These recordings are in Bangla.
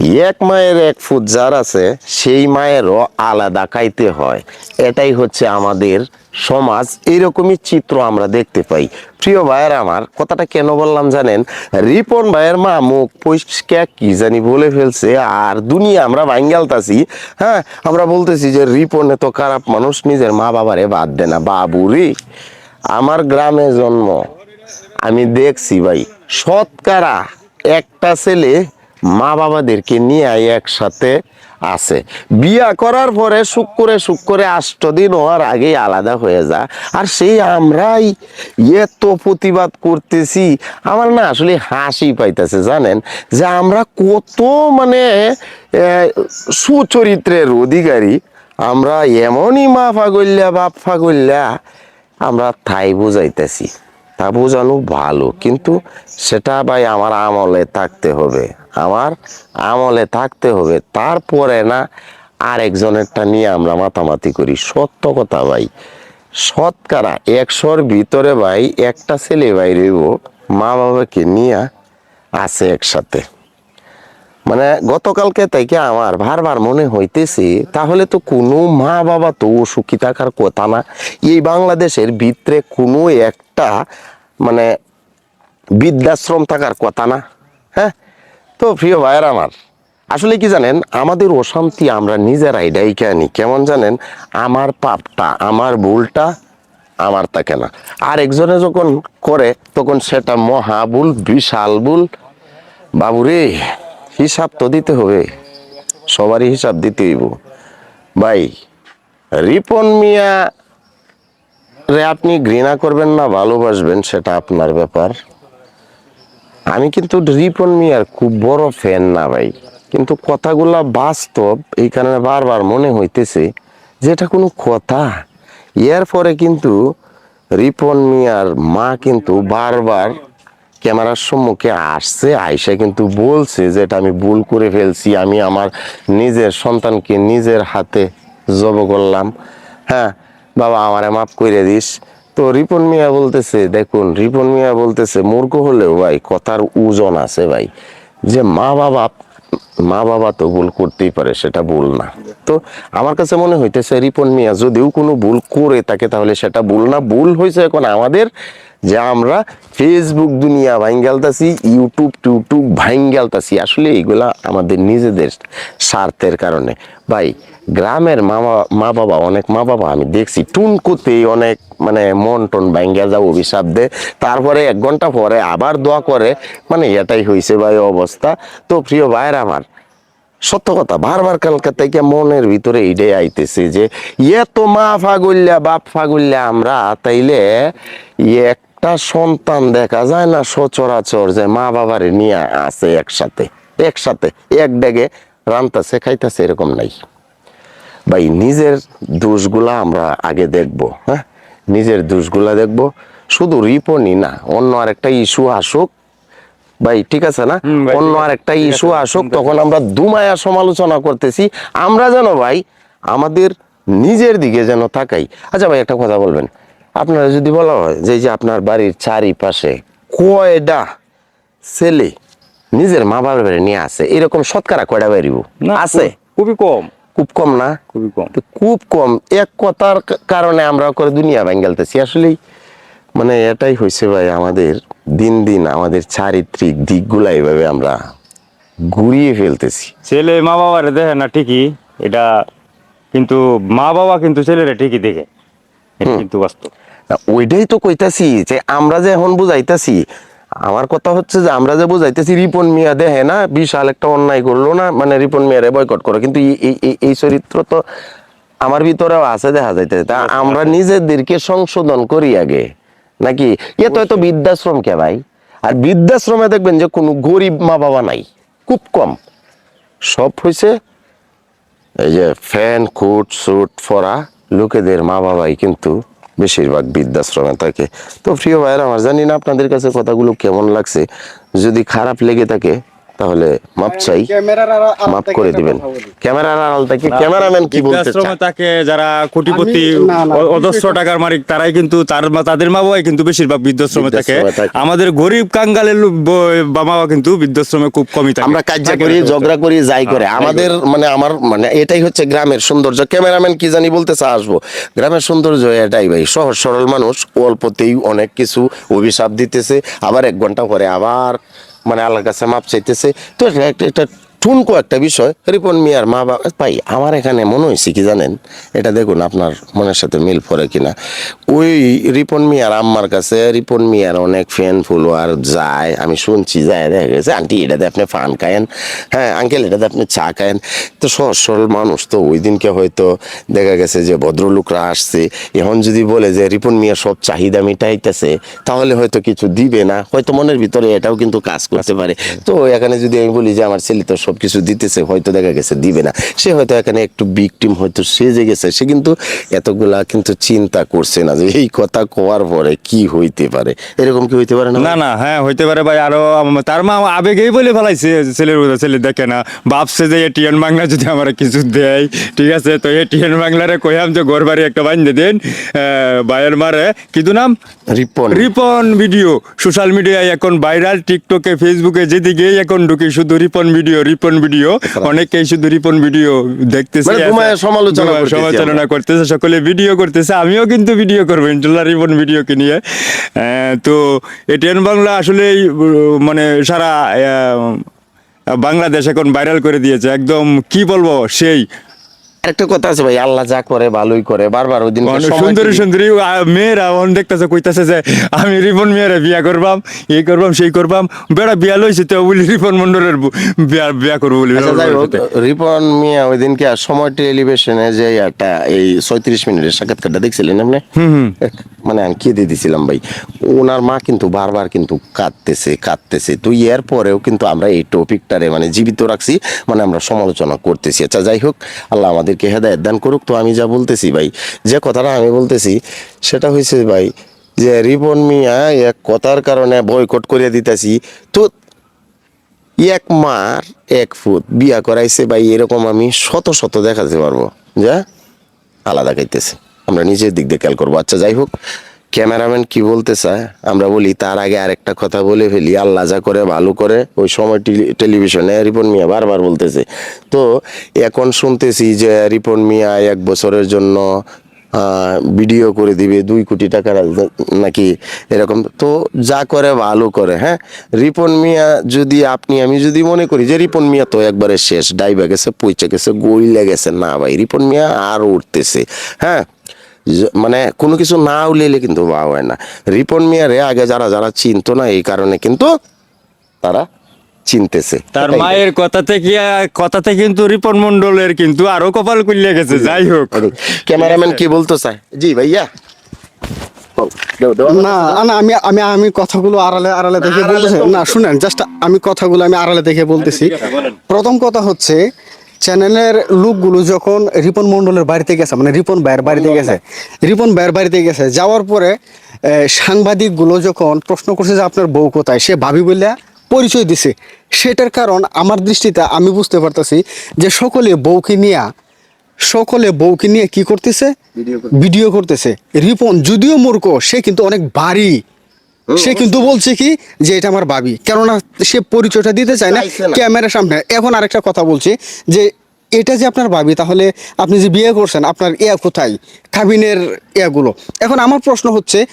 এক মায়ের এক ফুট যার আছে, সেই মায়েরও আলাদা খাইতে হয়। এটাই হচ্ছে আমাদের সমাজ। এইরকমই চিত্র আমরা দেখতে পাই। প্রিয় ভাইয়ের আমার, কথাটা কেন বললাম জানেন? রিপন ভাইয়ের মা মুখ পরিষ্কার কি জানি বলে ফেলছে, আর দুনিয়া আমরা ভাঙ্গালতাছি হ্যাঁ আমরা বলতেছি যে রিপন এত খারাপ মানুষ, নিজের মা বাবারে বাদ দে না। বাবু রে আমার গ্রামে জন্ম। আমি দেখছি ভাই সৎকারা একটা ছেলে মা বাবাদেরকে নিয়ে একসাথে আছে। বিয়া করার পরে সুখ করে সুখ করে আষ্ট দিন হওয়ার আগেই আলাদা হয়ে যা আর সেই আমরাই এত প্রতিবাদ করতেছি, আমার না আসলে হাসি পাইতেছে, জানেন? যে আমরা কত মানে সুচরিত্রের অধিকারী, আমরা এমনই মা ফাগল্যা বাপ ফাগল্যা আমরা তাই বুঝাইতেছি। তা বোঝানো ভালো, কিন্তু সেটা ভাই আমার আমলে থাকতে হবে। আমার আমলে থাকতে হবে। তারপরে না আরেকজনেরটা নিয়ে আমরা মাতামাতি করি। সত্য কথা ভাই, শতকরা একশোর ভিতরে ভাই একটা ছেলে ভাই রইব মা বাবাকে নিয়ে আছে একসাথে। মানে গতকালকে থেকে আমার বারবার মনে হইতেছে, তাহলে তো কোনো মা বাবা তো সুখী থাকার কথা না। এই বাংলাদেশের ভিতরে কোনো একটা মানে বৃদ্ধাশ্রম থাকার কথা না হ্যাঁ? তো প্রিয় ভাইয়ের আমার, আসলে কি জানেন, আমাদের অশান্তি আমরা নিজেরাই ডাইকে আনি। কেমন জানেন, আমার পাপটা, আমার ভুলটা আমার থাকে না। আর একজনে যখন করে, তখন সেটা মহা ভুল, বিশাল ভুল। বাবুরে, হিসাব তো দিতে হবে, সবারই হিসাব দিতে হইব। ভাই, রিপন মিয়া রে আপনি ঘৃণা করবেন না, ভালোবাসবেন, সেটা আপনার ব্যাপার। আমি কিন্তু রিপন মিয়ার খুব বড় ফ্যান না ভাই। কিন্তু কথাগুলা বাস্তব, এই কারণে বারবার মনে হইতেছে যে এটা কোনো কথা। এর পরে কিন্তু রিপন মিয়ার মা কিন্তু বারবার ক্যামেরার সম্মুখে আসছে আয়সা কিন্তু বলছে যে এটা আমি ভুল করে ফেলছি, আমি আমার নিজের সন্তানকে নিজের হাতে জব করলাম। হ্যাঁ বাবা আমারে মাফ করে দিস। তো রিপন মিয়া বলতেছে, দেখুন, রিপন মিয়া বলতেছে, মূর্খ হলেও ভাই কথার ওজন আছে ভাই। যে মা বাবা মা বাবা তো ভুল করতেই পারে, সেটা ভুল না। তো আমার কাছে মনে হইতেছে, রিপন মিয়া যদিও কোনো ভুল করে থাকে, তাহলে সেটা ভুল না, ভুল হয়েছে এখন আমাদের যে আমরা ফেসবুক দুনিয়া ভাঙ্গালতাছি ইউটিউব টিউটিউব ভাঙ্গালতাছি আসলে এইগুলা আমাদের নিজেদের স্বার্থের কারণে। ভাই গ্রামের মা মা বাবা, অনেক মা বাবা আমি দেখছি। টুনকুতেই অনেক মানে মন টন ভাঙ্গা যাও অভিশাপ দে তারপরে এক ঘণ্টা পরে আবার দোয়া করে। মানে এটাই হয়েছে ভাই অবস্থা। তো, প্রিয় ভাইয়ের আমার, সত্য কথা, বারবার কালকা থেকে মনের ভিতরে এইটাই আইতেছে যে ইয়ে তো মা ফাগুল্লা বাপ ফাগুল্লা আমরা, তাইলে ইয়ে একটা সন্তান দেখা যায় না সচরাচর যে মা বাবারে নিয়ে আছে একসাথে একসাথে, এক ডেগে রান্তাছে, খাইতাছে, এরকম নাই। ভাই নিজের দোষগুলা আমরা আগে দেখব হ্যাঁ? নিজের দোষগুলা দেখব। শুধু রিপনই না অন্য আরেকটা ইস্যু আসুক ভাই ঠিক আছে না? অন্য আরেকটা ইস্যু আসুক তখন আমরা দুমায়া সমালোচনা করতেছি। আমরা যেন ভাই আমাদের নিজের দিকে যেন তাকাই। আচ্ছা ভাই একটা কথা বলবেন। আপনারা যদি বলা হয় যে যে আপনার বাড়ির চারিপাশে কয়টা ছেলে নিজের মা বাবার নিয়ে আছে এরকম শতকরা কয়টা বাড়িব না আছে? খুবই কম। খুব কম না? খুবই কম। খুব কম। এক কথার কারণে আমরা করে দুনিয়া ভাঙ্গালতেছি। আসলেই মানে এটাই হয়েছে ভাই আমাদের দিন দিন আমাদের চারিত্রিক দিকগুলা এইভাবে আমরা ঘুরিয়ে ফেলতেছি। ছেলে মা বাবারে দেখে না ঠিকই এটা কিন্তু মা বাবা কিন্তু ছেলেরা ঠিকই দেখে। কিন্তু বাস্তব। ওইটাই তো কইতাছি যে আমরা যে এখন বুঝাইতাছি আমার কথা হচ্ছে যে আমরা যে বুঝাইতেছি রিপন মিয়া দেখে না? বিশাল একটা অন্যায় করল না মানে রিপন মিয়ারে বয়কট করো। কিন্তু এই- এই- এই- এই চরিত্র তো আমার ভিতরেও আছে দেখা যাইতেছে। তা আমরা নিজেদেরকে সংশোধন করি আগে নাকি? এ তো হয়তো বৃদ্ধাশ্রম কে ভাই? আর বৃদ্ধাশ্রমে দেখবেন যে কোনো গরিব মা বাবা নাই খুব কম। সব হয়েছে এই যে ফ্যান কোট স্যুট পরা লোকেদের মা বাবাই কিন্তু বেশিরভাগ বৃদ্ধাশ্রমে থাকে। তো প্রিয় ভাইয়েরা, আমার জানি না আপনাদের কাছে কথাগুলো কেমন লাগছে। যদি খারাপ লেগে থাকে তাহলে মাপ চাই ক্যামেরার আড়া- আড়াল মাপ করে দিবেন। ক্যামেরার আড়াল থেকে ক্যামেরাম্যান কি বলতে চায়? তাকে যারা কোটিপতি অজস্র টাকার মালিক তারাই কিন্তু তার মা- তাদের মা বাবাই কিন্তু বেশিরভাগ বৃদ্ধাশ্রমে থাকে। আমাদের গরিব কাঙ্গালের বাবা কিন্তু বৃদ্ধাশ্রমে খুব কমই থাকে। আমরা কাজ করি। ঝগড়া করি যাই করে। হ্যাঁ, আমাদের মানে আমার মানে এটাই হচ্ছে গ্রামের সৌন্দর্য। ক্যামেরাম্যান কি জানি বলতে চা আসব। গ্রামের সৌন্দর্য এটাই ভাই। সহজ সরল মানুষ অল্পতেই অনেক কিছু অভিশাপ দিতেছে। আবার এক ঘণ্টা পরে আবার মানে আল্লাহর কাছে মাপ চাইতেছে। তো এটা একটা একটা ঠুনকো একটা বিষয়, রিপন মিয়ার মা বাবা, ভাই, আমার এখানে মনে হয়েছে কি জানেন? এটা দেখুন আপনার মনের সাথে মিল পড়ে কিনা। ওই রিপন মিয়ার আম্মার কাছে, রিপন মিয়ার অনেক ফ্যান ফলোয়ার যায়, আমি শুনছি, যায়, দেখা গেছে, আন্টি, এটাতে আপনি ফান খায়েন হ্যাঁ আঙ্কেল এটাতে আপনি চা খায়েন। তো সহজ সরল মানুষ তো, ওই দিনকে হয়তো দেখা গেছে যে ভদ্রলোকরা আসছে, এখন যদি বলে যে রিপন মিয়া সব চাহিদা মিটাইতেছে, তাহলে হয়তো কিছু দিবে না, হয়তো মনের ভিতরে এটাও কিন্তু কাজ করতে পারে। তো এখানে যদি আমি বলি যে আমার ছেলে তো সব কিছু দিতেছে হয়তো দেখা গেছে দিবে না। সে হয়তো এখানে একটু বিকটিম হয়তো সেজে গেছে। সে কিন্তু এতগুলা কিন্তু চিন্তা করছে না যে এই কথা কোয়ার পরে কি হইতে পারে। এরকম কি হইতে পারে না? না না হ্যাঁ হইতে পারে ভাই। আরও তার মা আবেগেই বলে ফেলাইছে ছেলের ছেলে দেখে না। ভাবছে যে এটিএন বাংলা যদি আমার কিছু দেয় ঠিক আছে? তো এটিএন বাংলারে কইয়াম যে ঘর বাড়ি একটা বান্ধে দেন বাইরের মারে। কিন্তু নাম? রিপন। রিপন ভিডিও। সোশ্যাল মিডিয়ায় এখন ভাইরাল টিকটকে ফেসবুকে যেদিকে এখন ঢুকি শুধু রিপন ভিডিও রিপন ভিডিও অনেকেই শুধু রিপন ভিডিও দেখতেছে মানে সমালোচনা সমালোচনা করতেছে সকলে ভিডিও করতেছে আমিও কিন্তু ভিডিও করব ইনশাল্লাহ রিপন ভিডিওকে নিয়ে। তো এটিএন বাংলা আসলে মানে সারা বাংলাদেশ এখন ভাইরাল করে দিয়েছে একদম কি বলব সেই একটা কথা আছে ভাই আল্লাহ যা করে ভালোই করে বারবার ওই দিন সুন্দরী সুন্দরী মেয়েরা অন দেখতেছে কইতাছে যে আমি রিপন মেয়েরা বিয়া করবাম এই করবাম সেই করবাম। বেড়া বিয়া লইছে তো বলি রিপন মন্ডলের বিয়া বিয়া করব বলি। আচ্ছা রিপন মিয়া ওই দিনকে সময় টেলিভিশনে যে একটা এই ছয়ত্রিশ মিনিটের সাক্ষাৎকারটা দেখছিলেন আপনি? মানে আমি কেঁদে দিছিলাম ভাই। ওনার মা কিন্তু বারবার কিন্তু কাঁদতেছে কাঁদতেছে। তো এর পরেও কিন্তু আমরা এই টপিকটারে মানে জীবিত রাখছি মানে আমরা সমালোচনা করতেছি। আচ্ছা যাই হোক আল্লাহ আমাদেরকে হেদায়ত দান করুক, তো আমি যা বলতেছি ভাই, যে কথাটা আমি বলতেছি, সেটা হয়েছে ভাই, যে রিপন মিয়া এক কথার কারণে বয়কট করিয়া দিতেছি, তো এক মার এক ফুট বিয়া করাইছে ভাই, এরকম আমি শত শত দেখাতে পারব, যা আলাদা খাইতেছে। আমরা নিজের দিক দিয়ে খেয়াল করব। আচ্ছা যাই হোক ক্যামেরাম্যান কি বলতে চায়? আমরা বলি, তার আগে আরেকটা কথা বলে ফেলি, আল্লাহ যা করে ভালো করে। ওই সময় টেলি- টেলিভিশনে রিপন মিয়া বারবার বলতেছে। তো এখন শুনতেছি যে রিপন মিয়া এক বছরের জন্য ভিডিও করে দিবে, দুই কোটি টাকার নাকি এরকম। তো যা করে ভালো করে হ্যাঁ? রিপন মিয়া যদি আপনি, আমি যদি মনে করি যে রিপন মিয়া তো একবারে শেষ, ডাইবা গেছে, পইচা গেছে, গইলে গেছে। না ভাই, রিপন মিয়া আর উঠতেছে হ্যাঁ? মানে কোনো কিছু না উলেলে কিন্তু বা হয় না। রিপন মিয়ারে আগে যারা যারা চিনতো না এই কারণে কিন্তু তারা চিনতেছে। তার মায়ের কথা থেকে কথাতে কিন্তু রিপন মন্ডলের কিন্তু আরও কপাল কুলিয়ে গেছে যাই হোক। ক্যামেরাম্যান কি বলতো চায় জি ভাইয়া। ও, দেও, দেও। না না আমি আমি আমি কথাগুলো আড়ালে আড়ালে দেখে বলতেছি। না শুনেন জাস্ট আমি কথাগুলো আমি আড়ালে দেখে বলতেছি। প্রথম কথা হচ্ছে চ্যানেলের লোকগুলো যখন রিপন মন্ডলের বাড়িতে গেছে মানে রিপন ভাইয়ের বাড়িতে গেছে রিপন ভাইয়ের বাড়িতে গেছে যাওয়ার পরে সাংবাদিকগুলো যখন প্রশ্ন করছে যে আপনার বউ কোথায় সে ভাবি বললে পরিচয় দিছে। সেটার কারণ আমার দৃষ্টিতে আমি বুঝতে পারতেছি যে সকলে বউকে নিয়ে সকলে বউকে নিয়ে কি করতেছে। ভিডিও করতেছে। রিপন যদিও মূর্খ সে কিন্তু অনেক ভারী। সে কিন্তু বলছে কি যে এটা আমার ভাবি কেননা সে পরিচয়টা দিতে চায় না ক্যামেরার সামনে। এখন আরেকটা কথা বলছি যে এটা যে আপনার ভাবি তাহলে আপনি যে বিয়ে করছেন আপনার ইয়া কোথায়? কাবিনের ইয়াগুলো এখন আমার প্রশ্ন হচ্ছে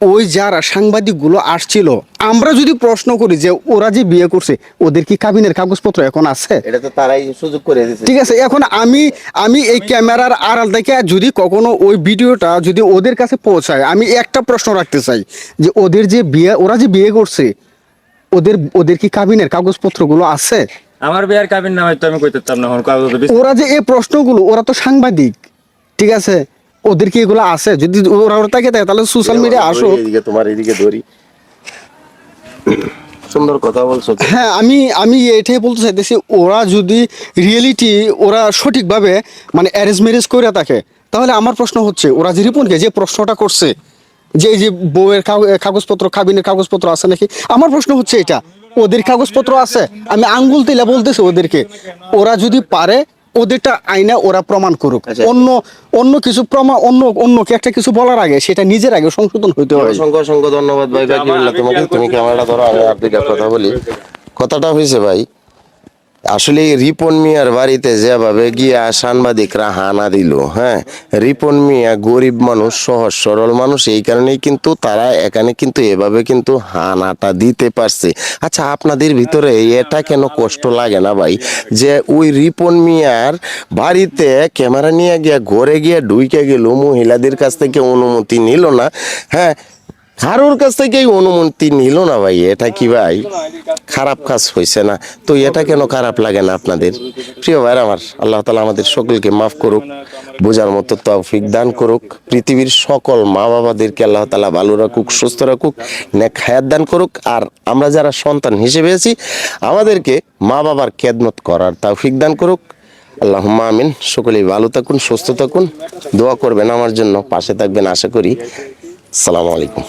ওই যারা সাংবাদিকগুলো আসছিল আমরা যদি প্রশ্ন করি যে ওরা যে বিয়ে করছে ওদের কি কাবিনের কাগজপত্র এখন আছে? এটা তো তারাই সুযোগ করে দিয়েছে। ঠিক আছে এখন আমি আমি এই ক্যামেরার আড়াল থেকে যদি কখনো ওই ভিডিওটা যদি ওদের কাছে পৌঁছায় আমি একটা প্রশ্ন রাখতে চাই যে ওদের যে বিয়ে ওরা যে বিয়ে করছে ওদের ওদের কি কাবিনের কাগজপত্রগুলো আছে? আমার বিয়ার কাবিন নামে তো আমি কইতে না এখন কাগজ তো ওরা যে এই প্রশ্নগুলো ওরা তো সাংবাদিক ঠিক আছে? ওদের কি এগুলো আছে? যদি ওরা ওরা তাকে দেয় তাহলে সোশ্যাল মিডিয়া আসো এদিকে তোমার এদিকে ধরি। সুন্দর কথা বলছো হ্যাঁ আমি আমি এটাই বলতে চাইতেছি ওরা যদি রিয়েলিটি ওরা সঠিকভাবে মানে অ্যারেঞ্জ ম্যারেজ করে থাকে তাহলে আমার প্রশ্ন হচ্ছে ওরা যে রিপনকে যে প্রশ্নটা করছে যে এই যে বউয়ের কাগজপত্র কাবিনের কাগজপত্র আছে নাকি? আমার প্রশ্ন হচ্ছে এটা ওদের কাগজপত্র আছে? আমি আঙ্গুল দিলে বলতেছি ওদেরকে ওরা যদি পারে ওদেরটা আইনা ওরা প্রমাণ করুক। আচ্ছা। অন্য অন্য কিছু প্রমাণ অন্য অন্যকে একটা কিছু বলার আগে সেটা নিজের আগে সংশোধন হইতে হবে। অসংখ্য অসংখ্য ধন্যবাদ ভাই। তোমাকে তুমি ক্যামেরাটা ধরো আমি আপনি কথা বলি। কথাটা হয়েছে ভাই আসলে রিপন মিয়ার বাড়িতে যেভাবে গিয়া সাংবাদিকরা হানা দিল হ্যাঁ? রিপন মিয়া গরিব মানুষ, সহজ সরল মানুষ, এই কারণেই কিন্তু তারা এখানে কিন্তু এভাবে কিন্তু হানাটা দিতে পারছে। আচ্ছা আপনাদের ভিতরে এটা কেন কষ্ট লাগে না ভাই? যে ওই রিপন মিয়ার বাড়িতে ক্যামেরা নিয়ে গিয়া ঘরে গিয়া ঢুইকে গেল, মহিলাদের কাছ থেকে অনুমতি নিল না হ্যাঁ? কারোর কাছ থেকে অনুমতি নিল না ভাই, এটা কি ভাই? খারাপ কাজ হয়েছে না। তো এটা কেন খারাপ লাগে না আপনাদের? প্রিয় ভাইরা আমার, আল্লাহ তালা আমাদের সকলকে মাফ করুক, বোঝার মতো তৌফিক দান করুক, পৃথিবীর সকল মা বাবাদেরকে আল্লাহ তালা ভালো রাখুক, সুস্থ রাখুক, নেক হায়াত দান করুক, আর আমরা যারা সন্তান হিসেবে আছি, আমাদেরকে মা বাবার খেদমত করার তৌফিক দান করুক। আল্লাহ আমিন। সকলেই ভালো থাকুন, সুস্থ থাকুন। দোয়া করবেন আমার জন্য, পাশে থাকবেন, আশা করি। সালামু আলাইকুম।